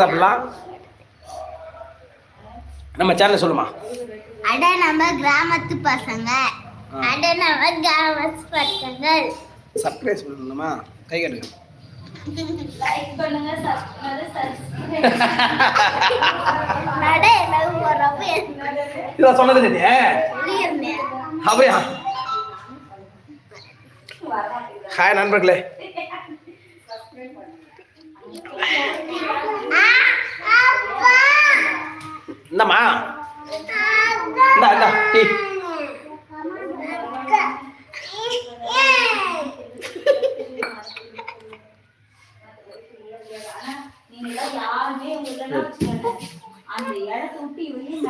சாப்பிடலாம். நம்ம சேனல் சொல்லுமா. அட நம்ம கிராமத்து பசங்க. அட நம்ம கிராமத்து பசங்கள். சர்ப்ரைஸ் பண்ணணுமா கை கட்டுங்க. சொன்னது இல்லையே சொல்லியிருந்தேன் அப்படியா? ஹாய் நண்பர்களே! இந்தம்மா. இந்தா இந்தா. டீ. அந்த இடத்த விட்டு இவரையும்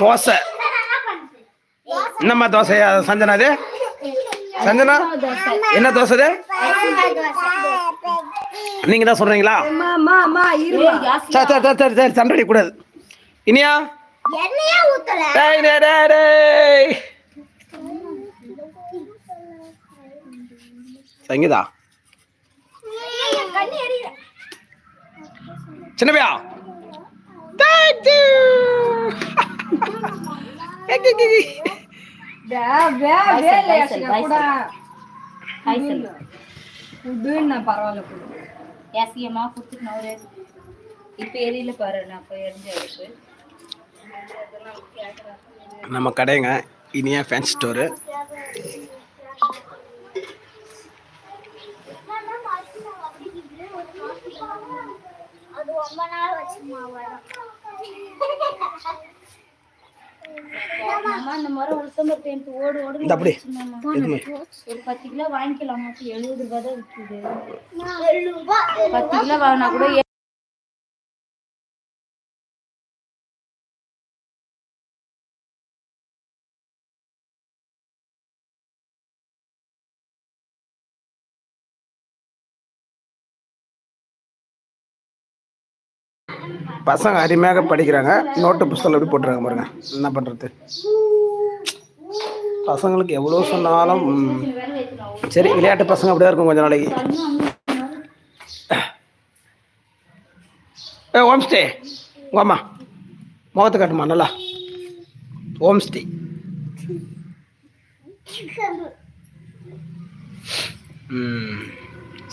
தோசை. என்னம்மா தோசையா சஞ்சனா அது? சஞ்சனா என்ன தோசை அது? நீங்க தான் சொல்றீங்களா சரி சரி சரி சரி சண்டை கூடாது. இனியா? சங்கீதா? சின்னவையா தேங்க்யூ ஏசியம்மா கொடுத்துட்டு நான் ஒரு இப்போ எரியல பாரு நான் போய் எரிஞ்சு நம்ம கடைங்க இனியா ஃபேன்சி ஸ்டோரு அது ரொம்ப நாள் வச்சுமா வரும் இந்த அப்படி. ஒரு பத்து கிலோ வாங்கிக்கலாம் எழுபது ரூபாய் தான் விற்குது பத்து கிலோ வாங்கினா கூட பசங்க அருமையாக படிக்கிறாங்க. நோட்டு புஸ்தகம் எப்படி போட்டுருக்காங்க பாருங்க. என்ன பண்ணுறது பசங்களுக்கு எவ்வளோ சொன்னாலும் சரி விளையாட்டு பசங்க அப்படியே இருக்கும் கொஞ்ச நாளைக்கு. ஏ ஹோம் ஸ்டே உங்கள் அம்மா. முகத்தை காட்டுமா நல்லா? Home stay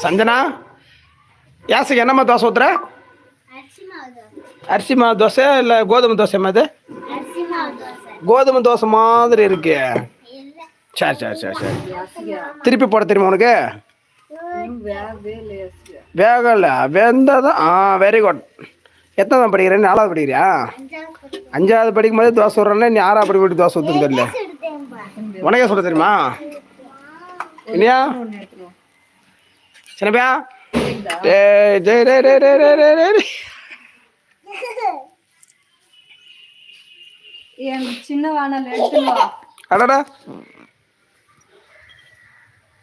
Sanjana? யாசுக்கு என்னம்மா தோசை ஊத்துற? அரிசி மாவு தோசை தோசை இல்லை கோதுமை தோசை மாதிரி தோசை கோதுமை தோசை மாதிரி இருக்கு. சரி சரி சரி சரி. திருப்பி போட தெரியுமா உனக்கு? வேகல. வெந்ததும் ஆ வெரி குட் எத்தனை படிக்கிற நாலாவது படிக்கிறியா? அஞ்சாவது படிக்கும் போது தோசை விட்றேன்னா நீ ஆறாவது படி போட்டு தோசை ஊற்றுன்னு தெரியல உனக்கே சொல்ல தெரியுமா? இல்லையா சின்னப்பியா டே டே டே டே டே டே என் சின்ன அடடா.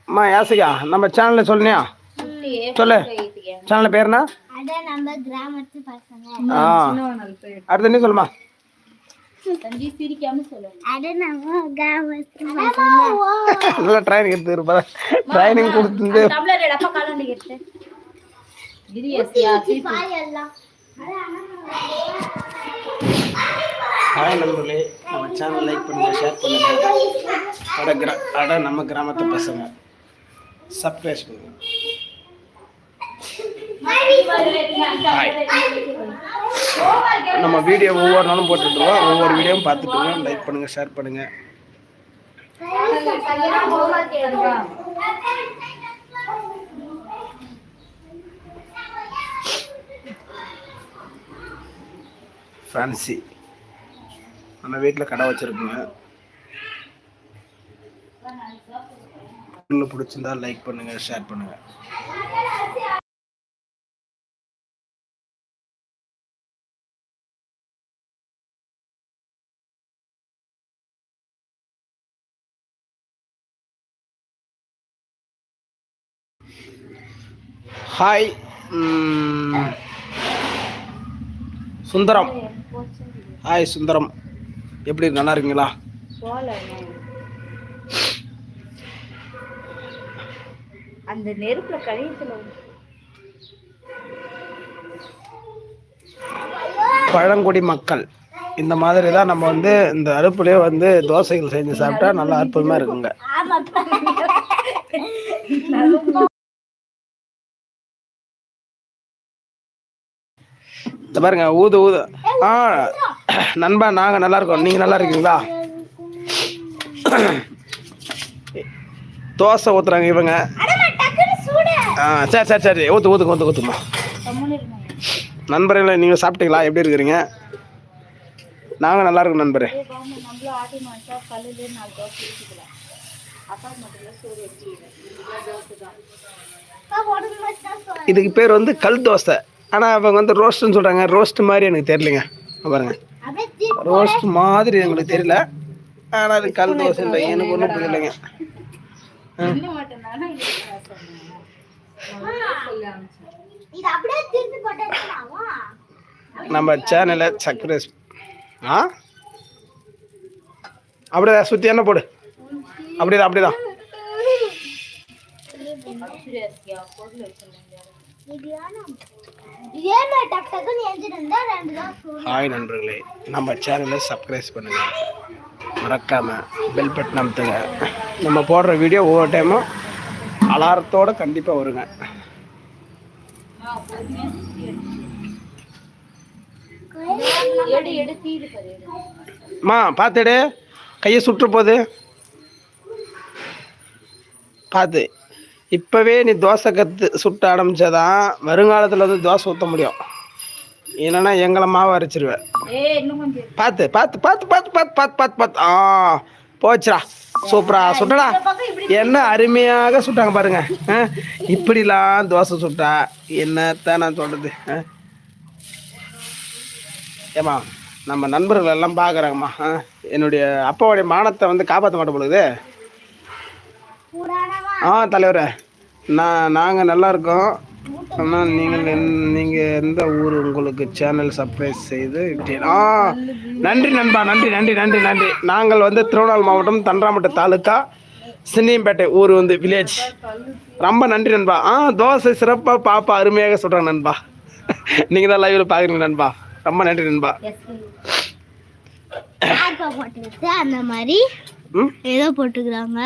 அம்மா யாசிகா நம்ம சேனல்ல சொல்லியா சொல்லு. சேனல் பேருனா? அடுத்த நீ சொல்லுமா? நல்லா ட்ரைனிங் எடுத்து ட்ரைனிங் கொடுத்து ஹாய் நண்பர்களே. நம்ம சேனல் லைக் பண்ணுங்கள் ஷேர் பண்ணுங்கள் அட கிரா அட நம்ம கிராமத்து பசங்க. சப்ஸ்கிரைப் பண்ணுங்க ஹாய் நம்ம வீடியோ ஒவ்வொரு நாளும் போட்டுருவோம் ஒவ்வொரு வீடியோவும் பார்த்துட்டு லைக் பண்ணுங்கள் ஷேர் பண்ணுங்கள் ஃபேன்சி நம்ம வீட்டில் கடை வச்சுருக்குங்க. பிடிச்சிருந்தா லைக் பண்ணுங்க ஷேர் பண்ணுங்க. ஹாய் சுந்தரம். ஹாய் சுந்தரம். எப்படி? நல்லா இருக்கீங்களா? அந்த நெருப்புல கழியத்துல பழங்குடி மக்கள் இந்த மாதிரி தான் நம்ம வந்து இந்த அடுப்புலேயே வந்து தோசைகள் செஞ்சு சாப்பிட்டா நல்லா அற்புதமாக இருக்குங்க. இந்த பாருங்க ஊது ஊது. ஆ நண்பா நாங்கள் நல்லா இருக்கோம். நீங்கள் நல்லா இருக்கீங்களா? தோசை ஊற்றுறாங்க இவங்க. ஆ சரி சரி சரி. ஊற்று ஊற்று ஊற்று ஊற்றுமா நண்பர்களே நீங்கள் சாப்பிட்டீங்களா? எப்படி இருக்கிறீங்க? நாங்கள் நல்லா இருக்கோம் நண்பரே. இதுக்கு பேர் வந்து கல் தோசை. ஆனால் அவங்க வந்து ரோஸ்ட்னு சொல்கிறாங்க ரோஸ்ட் மாதிரி எனக்கு தெரியலங்க. பாருங்க. ரோஸ்ட் மாதிரி எங்களுக்கு தெரியல. ஆனால் அது கல் தோசைன்ற எனக்கு ஒன்றும் புரியலைங்க. நம்ம சேனலை சக்ரஸ் ஆ? அப்படியே சுற்றி என்ன போடு. அப்படிதான் அப்படிதான். ஹாய் நண்பர்களே. நம்ம சேனலை சப்ஸ்கிரைப் பண்ணுங்கள் மறக்காம பெல் பட்டன் அமுத்துங்க. நம்ம போடுற வீடியோ ஒவ்வொரு டைமும் அலாரத்தோடு கண்டிப்பாக வருங்க. எடு மா பார்த்துடு கையை சுற்று போகுது பார்த்து இப்போவே நீ தோசை கற்று சுட்ட ஆரம்பிச்சாதான் வருங்காலத்தில் வந்து தோசை ஊற்ற முடியும். இல்லைன்னா எங்களை மாவு அரைச்சிருவேன். பார்த்து பார்த்து பார்த்து பார்த்து பார்த்து பார்த்து பார்த்து பார்த்து ஆ போச்சுடா. சூப்பரா சுட்டடா. என்ன அருமையாக சுட்டாங்க பாருங்க. ஆ, இப்படிலாம் தோசை சுட்டா என்னத்தான் நான் சொல்றது ஆ? ஏம்மா நம்ம நண்பர்கள் எல்லாம் பார்க்குறாங்கம்மா என்னுடைய அப்பாவுடைய மானத்தை வந்து காப்பாற்ற மாட்ட பொழுது ஆ தலைவரே நான் நாங்கள் நல்லா இருக்கோம் ஆனால் நீங்கள் நீங்கள் எந்த ஊர் உங்களுக்கு சேனல் சப்ஸ்கிரைப் செய்து ஆ நன்றி நண்பா நன்றி நன்றி நன்றி நன்றி. நாங்கள் வந்து திருவண்ணாமலை மாவட்டம் தண்டராமட்ட தாலுக்கா சின்னியம்பேட்டை ஊர் வந்து வில்லேஜ் ரொம்ப நன்றி நண்பா. ஆ தோசை சிறப்பாக பாப்பா அருமையாக சொல்கிறாங்க நண்பா. நீங்கள் தான் லைவில் பார்க்குறீங்க நண்பா. ரொம்ப நன்றி நண்பா. அந்த மாதிரி? ஏதோ போட்டுக்கிறாங்க.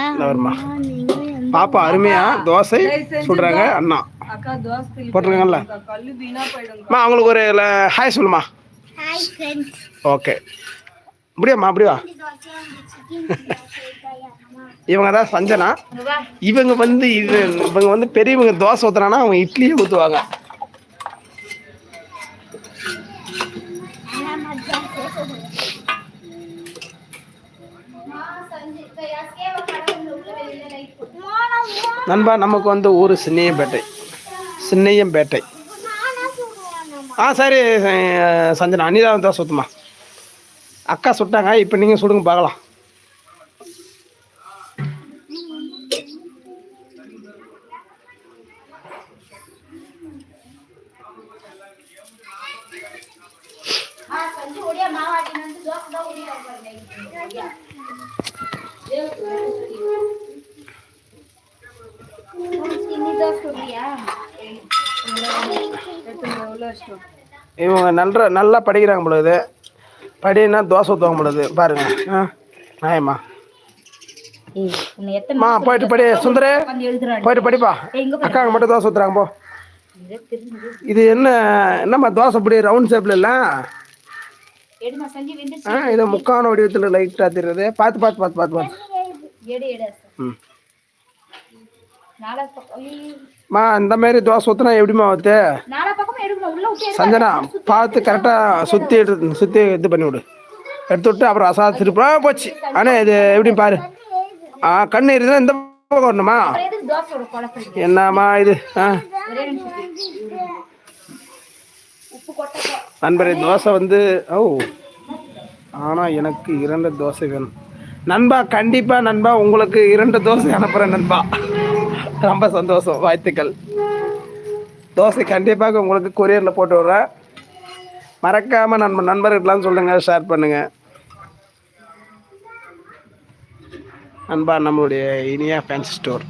பாப்பா அருமையா தோசை சுடுறாங்க அண்ணா. அக்கா தோசை போட்டிருக்காங்கல்ல கல்லு வீணா போயிடும் அம்மா அவங்களுக்கு ஒரு ஹாய் சொல்லுமா. ஹாய் ஃப்ரெண்ட்ஸ் ஓகே அப்படியாம்மா அப்படியா இவங்க தான் சஞ்சனா. இவங்க வந்து இது இவங்க வந்து பெரியவங்க தோசை ஊத்துறாங்கன்னா அவங்க இட்லியே ஊற்றுவாங்க நண்பா நமக்கு வந்து ஊர் சின்னையம்பேட்டை. சின்னையம்பேட்டை. ஆ சரி சஞ்சனா அனிதா தான் சுத்தமா. அக்கா சுட்டாங்க இப்போ நீங்கள் சுடுங்க பார்க்கலாம். இவங்க நல்ல நல்லா படிக்கிறாங்க பொழுது படினா தோசை ஊற்றுவாங்க பொழுது பாருங்க. ஆ. எத்தனை மா போயிட்டு படி சுந்தரே. போயிட்டு படிப்பா. அக்காங்க மட்டும் தோசை ஊற்றுறாங்க போ. இது என்ன என்னம்மா தோசை இப்படி ரவுண்ட் ஷேப்பில் இல்லை? ஆ இது முக்கான வடிவத்தில் லைட்டாக தெரியுது பார்த்து பார்த்து பார்த்து பார்த்து பார்த்து. ம். மா இந்த மாதிரி தோசை ஊற்றினா எப்படிம்மா ஊற்று. சஞ்சனா பார்த்து கரெக்டாக சுற்றி எடுத்து சுற்றி இது பண்ணி விடு எடுத்து விட்டு அப்புறம் அசா திருப்பி போச்சு. அண்ணே இது எப்படி பாரு. ஆ கண்ணு இந்த பக்கம் வரணுமா? என்னம்மா இது? ஆ. நண்பரே தோசை வந்து ஓ. ஆனால் எனக்கு இரண்டு தோசை வேணும். நண்பா கண்டிப்பாக நண்பா உங்களுக்கு இரண்டு தோசை அனுப்புகிறேன் நண்பா. ரொம்ப சந்தோஷம் வாழ்த்துக்கள். தோசை கண்டிப்பாக உங்களுக்கு கொரியரில் போட்டு விட்றேன். மறக்காமல் நம்ம நண்பர்கள்லாம் சொல்லுங்கள் ஷேர் பண்ணுங்கள் அன்பா நம்மளுடைய இனியா ஃபேன்சி ஸ்டோர்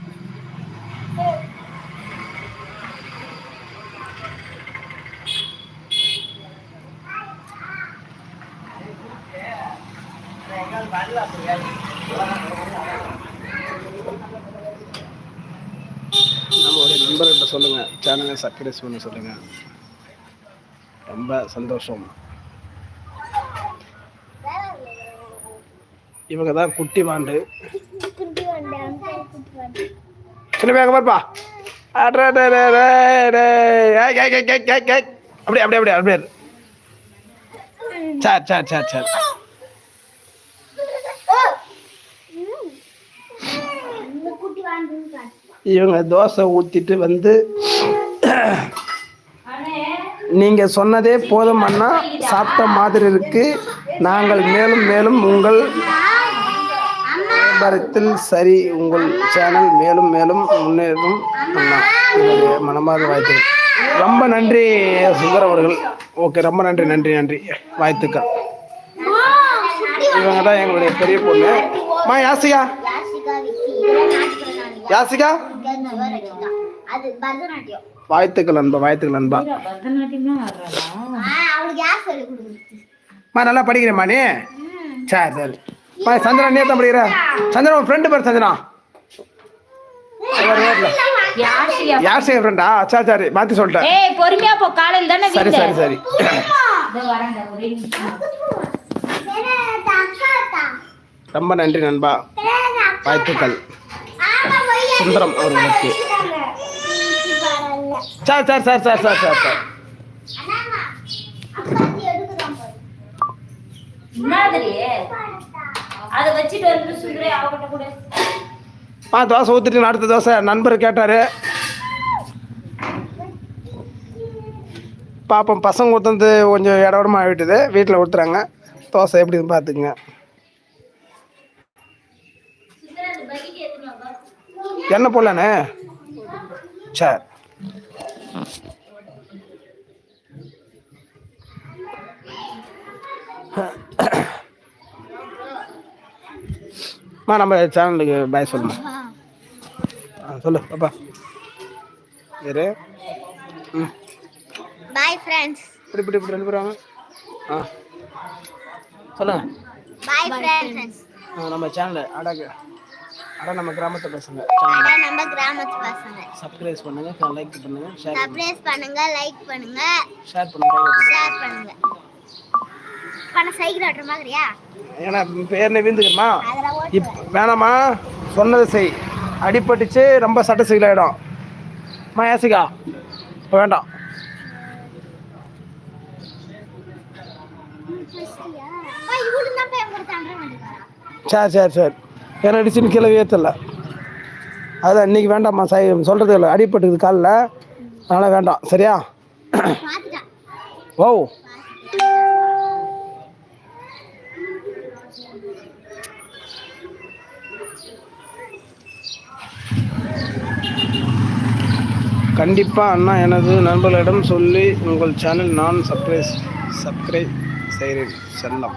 நம்மளுடைய நண்பர்கிட்ட சக்கரை சிவன் சொல்லுங்கள் ரொம்ப சந்தோஷம். இவங்க தான் குட்டி வாண்டு. சின்ன பேங்க பாருப்பா. அடே, டே, டே, அப்படியே அப்படியே அப்படியே அப்படியே. சார் சரி இவங்க தோசை ஊற்றிட்டு வந்து அண்ணே நீங்க சொன்னதே போதும் அண்ணா. சாப்பிட்ட மாதிரி இருக்கு. நாங்கள் மேலும் மேலும் உங்கள் வியாபாரத்தில் சரி உங்கள் சேனல் மேலும் மேலும் முன்னேறும் அண்ணா. என்னுடைய மனமார்ந்த வாழ்த்துக்கள். ரொம்ப நன்றி சுந்தர் அவர்கள். ஓகே ரொம்ப நன்றி நன்றி நன்றி. வாழ்த்துக்கள். இவங்க தான் எங்களுடைய பெரிய பொண்ணு. மா யாசிகா? யாசிகா அது பரதநாட்டியம். வாழ்த்துக்கள் அன்பா வாழ்த்துக்கள் அன்பா. மா நல்லா படிக்கிறேம்மா நீ. சரி சரி. மா சந்திரா நீ தான் படிக்கிற? சந்திரா உன் ஃப்ரெண்டு பேர் சந்திரா. யார் செய்ய ஃப்ரெண்டா சரி சரி. மாற்றி சொல்லிட்டேன். ஏய் பொறுமையா போ. காலையில தானே சரி சரி சரி. ரொம்ப நன்றி நண்பா. வாழ்த்துக்கள். சுந்தரம் அவர்களுக்கு சரி சரி சரி சரி சரி சரி சரி. ஆ தோசை ஊற்றிட்டு அடுத்த தோசை நண்பர் கேட்டார். பாப்போம் பசங்க ஊற்றுனது கொஞ்சம் இடமா ஆகிட்டுது வீட்டில் ஊற்றுறாங்க தோசை எப்படின்னு பார்த்துக்குங்க. என்ன போடலானே சரி. மா நம்ம சேனலுக்கு பாய் சொல்லுமா. ஆ சொல்லு பாப்பா. வேறு ம். பாய் ஃப்ரெண்ட்ஸ் இப்படி இப்படி இப்படி ரெண்டு பேரும். ஆ. சொல்லுங்க. பாய் ஃப்ரெண்ட்ஸ் நம்ம சேனல் அடகு. அட நம்ம கிராமத்து பசங்க. அதான் நம்ம கிராமத்து பசங்க. சப்ஸ்கிரைப் பண்ணுங்க லைக் பண்ணுங்க ஷேர் சர்ப்ரைஸ் பண்ணுங்க லைக் பண்ணுங்க. ஷேர் பண்ணுங்க ஷேர் பண்ணுங்க. பண்ண சைக்கிள் ஓட்டுற மாதிரியா? ஏன்னா பேர் வீந்துக்கிறமா அதில் ஓட்டு இப் வேணாம்மா சொன்னது செய். அடிபட்டுச்சு ரொம்ப சட்ட சிக்கலாயிடும் அம்மா ஏசிக்கா. இப்போ வேண்டாம். சரி சரி சரி. ஏன்னா அடிச்சுன்னு கீழே ஏற்றல அதான் இன்னைக்கு வேண்டாம்மா சை சொல்கிறது இல்லை அடிபட்டுக்குது காலில். அதனால் வேண்டாம் சரியா? ஓ கண்டிப்பாக அண்ணா எனது நண்பர்களிடம் சொல்லி உங்கள் சேனல் நான் சப்ஸ்கிரைப் சப்ஸ்கிரைப் செய்கிறேன். செல்லம்.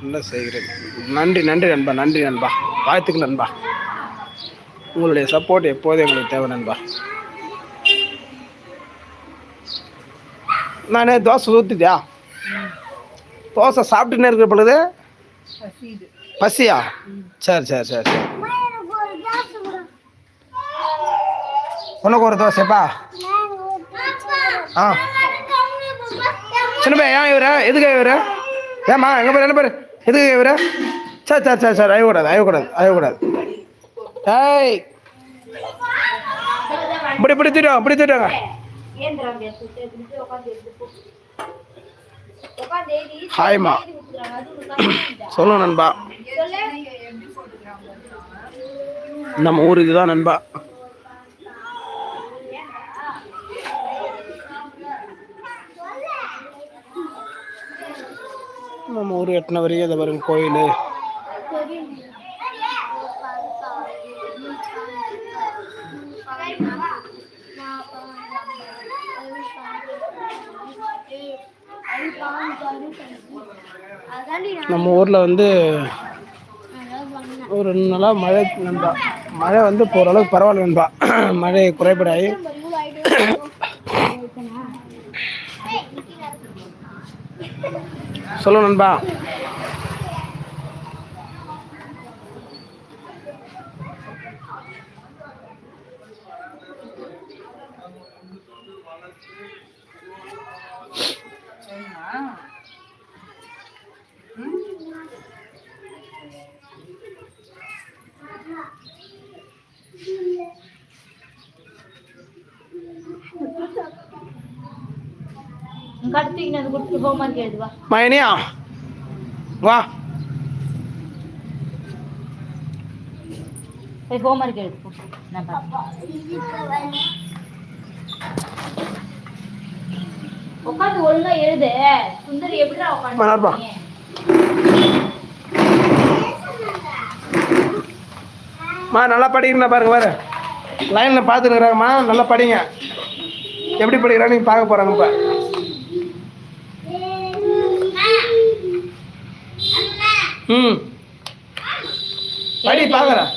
சொல்ல செய்கிறேன். நன்றி நன்றி நண்பா நன்றி நண்பா. வாழ்த்துக்கள் நண்பா. உங்களுடைய சப்போர்ட் எப்போதும் எங்களுக்கு தேவை நண்பா. நானே தோசை ஊற்றுதியா தோசை சாப்பிட்டுனே இருக்கிற பொழுது? பசியா? சரி சரி சரி உனக்கு ஒரு தோசைப்பா. ஆ. சின்ன பையன் ஏன் இவரு? எதுக்கு இவரு? ஏம்மா எங்கே பேர் என்ன பேர். எதுக்கு இவரு சரி சரி சரி சரி அயக்கூடாது அயக்கூடாது அயக்கூடாது ஏய் இப்படி இப்படி தூக்கிட்டு இப்படி ஏறி ஹாய்மா. சொல்லுங்க நண்பா. நம்ம ஊர் இதுதான் நண்பா. நம்ம ஊர் எட்டின வரைக்கும் அதை வரும் கோயில். நம்ம ஊரில் வந்து ஒரு ரெண்டு நாளாக மழை நண்பா. மழை வந்து இப்போ ஓரளவுக்கு பரவாயில்ல நண்பா. மழை குறைபடாயி சொல்லு நண்பா. கடத்திக்கு நான் கொடுத்து ஹோம்ஒர்க் எழுது வா மயனியா வா. போய் ஹோம்ஒர்க் எழுது நான். உட்காந்து ஒழுங்கா எழுது. சுந்தரி எப்படிடா. உட்காந்து மா நல்லா படிக்கிறீங்களா பாருங்க பாரு. லைனில் பார்த்துருக்குறாங்கம்மா நல்லா படிங்க. எப்படி படிக்கிறான்னு நீங்கள் பார்க்க போகிறாங்க இப்போ ம். படி பார்க்குறேன்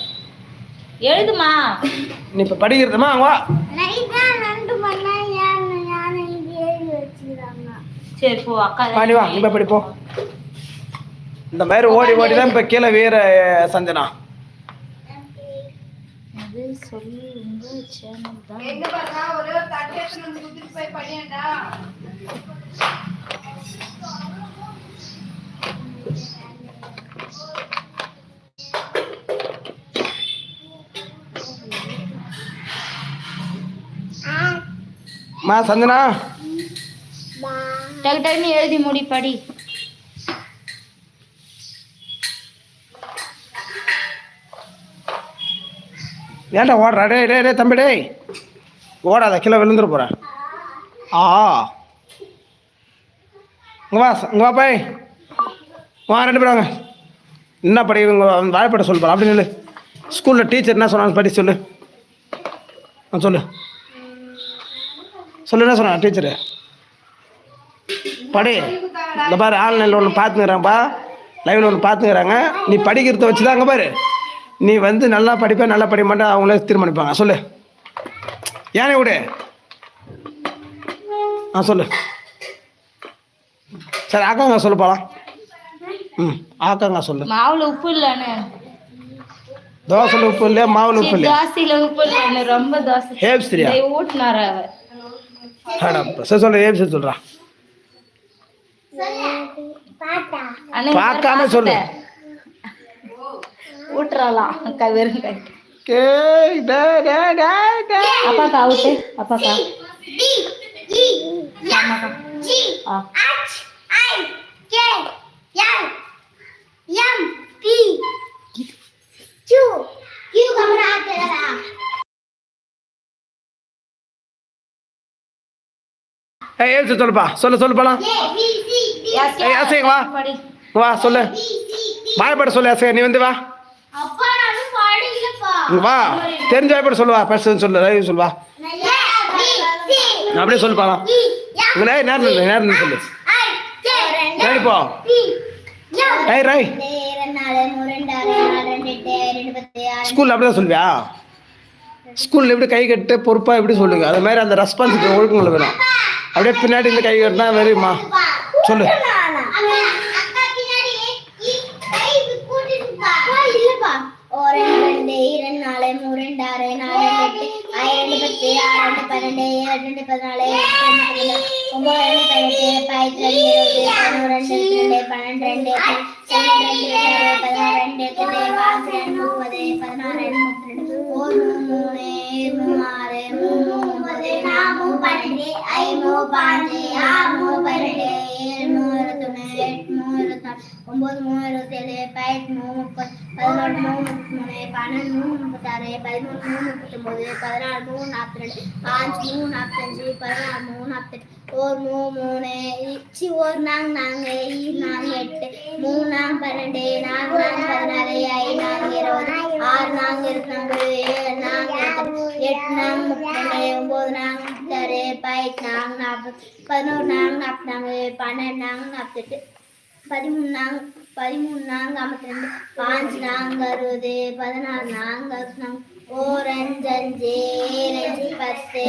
எழுதுமா? நீ இப்போ படிக்கிறதுமா? வா. சரி போ அக்கா வா நீ வா. போய் படி போ. இந்த மாதிரி ஓடி ஓடி தான் இப்போ கீழே வீர சஞ்சனா. அது சொல்லி மா சஞ்சனா டக்கு டக்குன்னு எழுதி முடி படி ஏன்டா ஓடுறா? டேய் டேய் டேய் தம்பி டேய். ஓடாத கீழே விழுந்துட போகிறேன் ஆ. இங்கே வா இங்கே வா பாய். வா ரெண்டு பேரும் வாங்க. என்ன படிக்கிறீங்க வாழைப்பட சொல்லு போல அப்படி நில்லு ஸ்கூலில் டீச்சர் என்ன சொன்னாங்க படி சொல்லு. சொல்லு. சொல்லு என்ன சொன்னாங்க டீச்சரு படி. இந்த பாரு ஆன்லைனில் ஒன்று பார்த்துக்கிறாங்கப்பா லைவில் ஒன்று பார்த்துக்கிறாங்க நீ படிக்கிறத வச்சு தான் அங்கே பாரு. நீ வந்து நல்லா படிப்ப நல்லா படிக்க மாட்டேன் அவங்களே தீர்மானிப்பாங்க. சொல்லு. ஏனே விடு. ஆ சொல்லு. சரி ஆக்காங்க சொல்லு போலாம். ம் ஆக்காங்க சொல்லு. மாவுல உப்பு இல்லைன்னு. தோசையில் உப்பு இல்லையா மாவில் உப்பு தோசையில உப்பு இல்லைன்னு ரொம்ப தோசை. ஹேப் சரியா இதை ஊட்டினார் அவர். அடப்பா சரி சொல்லு ஏன் சரி சொல்கிறா பார்க்காம சொல்லு. ஊட்டுறாளாம் அக்கா வெறும் கை. கே டே டே டே டே. அப்பாக்கா அவுட்டு அப்பாக்கா. ஆமாக்கா ஆ ஏய் ஏன் சரி சொல்லுப்பா. சொல்லு சொல்லு போலாம். அசைங்க வா. வா சொல்லு. வாய்ப்பாடு சொல்லு அசை நீ வந்து வா. வா. தெரிஞ்ச வாய்ப்பாடு சொல்லுவா ஃபர்ஸ்ட் சொல்லு லைவ் சொல்லுவா அப்படியே சொல்லு போலாம். இங்கே நேரம் நேரம் சொல்லு. ஏறி போ. ஏய் ரை ஸ்கூலில் அப்படியே சொல்லுவியா? ஸ்கூலில் எப்படி கை கட்டு பொறுப்பாக எப்படி சொல்லுங்க? அது மாதிரி அந்த ரெஸ்பான்சிபிலிட்டி ஒழுக்கங்களை வேணும். அப்படியே பின்னாடி இந்த கை கட்டினா வெறியுமா சொல்லு அக்கா பின்னாடி இ- கை இப்படி கூட்டிட்டு பா. இல்லப்பா ஒரு ரெண்டு இரண்டு நாலு மூணு ரெண்டு ஆறு நாலு ரெண்டு எட்டு ஆறு ரெண்டு பத்து பதினாறு முப்பது பதினாறு முப்பது மூணு மூணு ஆறு மூணு ஒன்பது நாலு பன்னெண்டு ஐந்து பாஞ்சு ஆறு பன்னெண்டு நாலு ஒன்பது மூணு இருபத்தேழு பதினெட்டு மூணு முப்பது பதினொன்று மூணு முப்பத்தி மூணு பன்னெண்டு மூணு முப்பத்தாறு பதிமூணு மூணு முப்பத்தொம்போது பதினாலு மூணு நாற்பத்தி ரெண்டு பாஞ்சு மூணு நாற்பத்தஞ்சு பதினாறு மூணு நாற்பத்தெட்டு ஒரு மூணு மூணு சி ஒரு நாங்க நாங்க ஈ நாங்க எட்டு மூணு நாங்க பன்னெண்டு நாலு நாங்க பதினாறு ஐ நாங்க இருபது ஆறு நாங்க இருபத்தி ஏழு நாங்க எட்டு நாங்க முப்பத்தி ஒன்பது நாங்க முப்பத்தாறு பதினெட்டு நாங்க நாற்பது பதினோரு நாங்க நாற்பத்தாங்க பன்னெண்டு நாங்க நாற்பத்தெட்டு பதிமூணு நாங்க பதிமூணு நாங்க ஐம்பத்தி ரெண்டு பாஞ்சு நாங்க அறுபது பதினாறு நாங்க அஞ்சு அஞ்சு அஞ்சு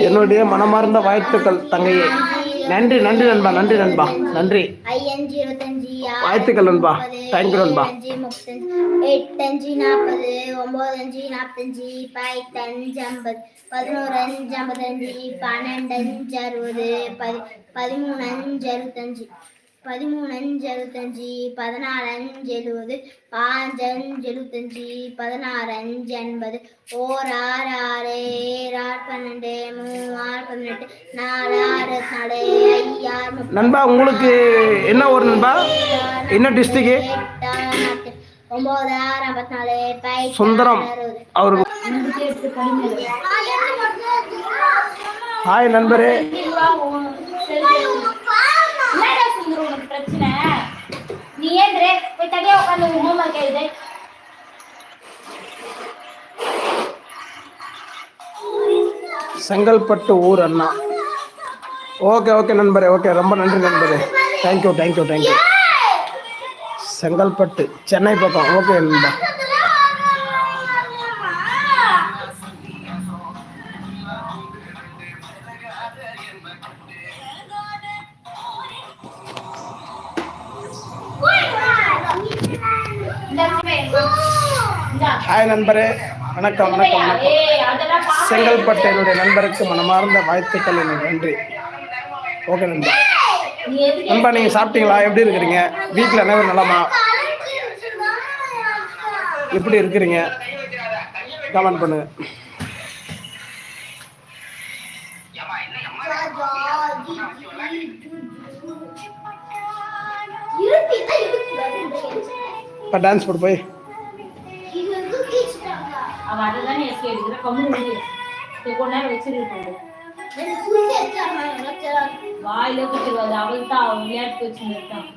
என்னுடைய மனமார்ந்த வாழ்த்துக்கள் தங்கையே நன்றி நன்றி நண்பா நன்றி நண்பா நன்றி வாழ்த்துக்கள் நண்பா. you நண்பா. முப்பத்தஞ்சு எட்டஞ்சு நாற்பது ஒன்பதஞ்சு நாற்பத்தஞ்சு பத்தஞ்சு ஐம்பது பதினோரு அஞ்சு ஐம்பத்தஞ்சு பன்னெண்டு அஞ்சு அறுபது பதி பதிமூணு அஞ்சு அறுபத்தஞ்சு பதிமூணு அஞ்சு அறுபத்தஞ்சு பதினாலு அஞ்சு எழுபது பாஞ்சு அஞ்சு எழுபத்தஞ்சு பதினாறு அஞ்சு எண்பது ஓர் ஆறு ஆறு ஏழு ஆறு பன்னெண்டு மூணு ஆறு பதினெட்டு நாலு ஆறு நாலு ஐயாறு நண்பா உங்களுக்கு என்ன ஊர் நண்பா? என்ன டிஸ்ட்ரிக்ட் எட்டு, ஒன்பது ஆறு ஐம்பத்தி நாலு பைத்து சுந்தரம் கடிமை ஹாய் நண்பரே. நீ ஏந்திரே போய் தனியா உட்காந்து உன் ஹோம்ஒர்க் எழுது செங்கல்பட்டு ஊர் அண்ணா. ஓகே ஓகே நண்பரே ஓகே ரொம்ப நன்றி நண்பரே. Thank you thank you thank you Chengalpattu Chennai பக்கம். ஓகே நண்பா. ஹாய் நண்பரே வணக்கம் வணக்கம் வணக்கம். செங்கல்பட்டு என்னுடைய நண்பருக்கு மனமார்ந்த வாழ்த்துக்கள் எனக்கு நன்றி. ஓகே நண்பா. நண்பா நீங்கள் சாப்பிட்டீங்களா? எப்படி இருக்கிறீங்க? வீட்டில் அனைவரும் நலமா? எப்படி இருக்கிறீங்க? கமெண்ட் பண்ணுங்க. இப்போ டான்ஸ் போட்டு போய். அவன் அதுதானே எஸ்கே எடுக்கிற கம்மு விடு சரி, கொஞ்ச நேரம் வச்சிருக்கோம் வாயில குத்துருவாது அவள் தான் அவன் விளையாட்டு வச்சுன்னு இருக்கான்.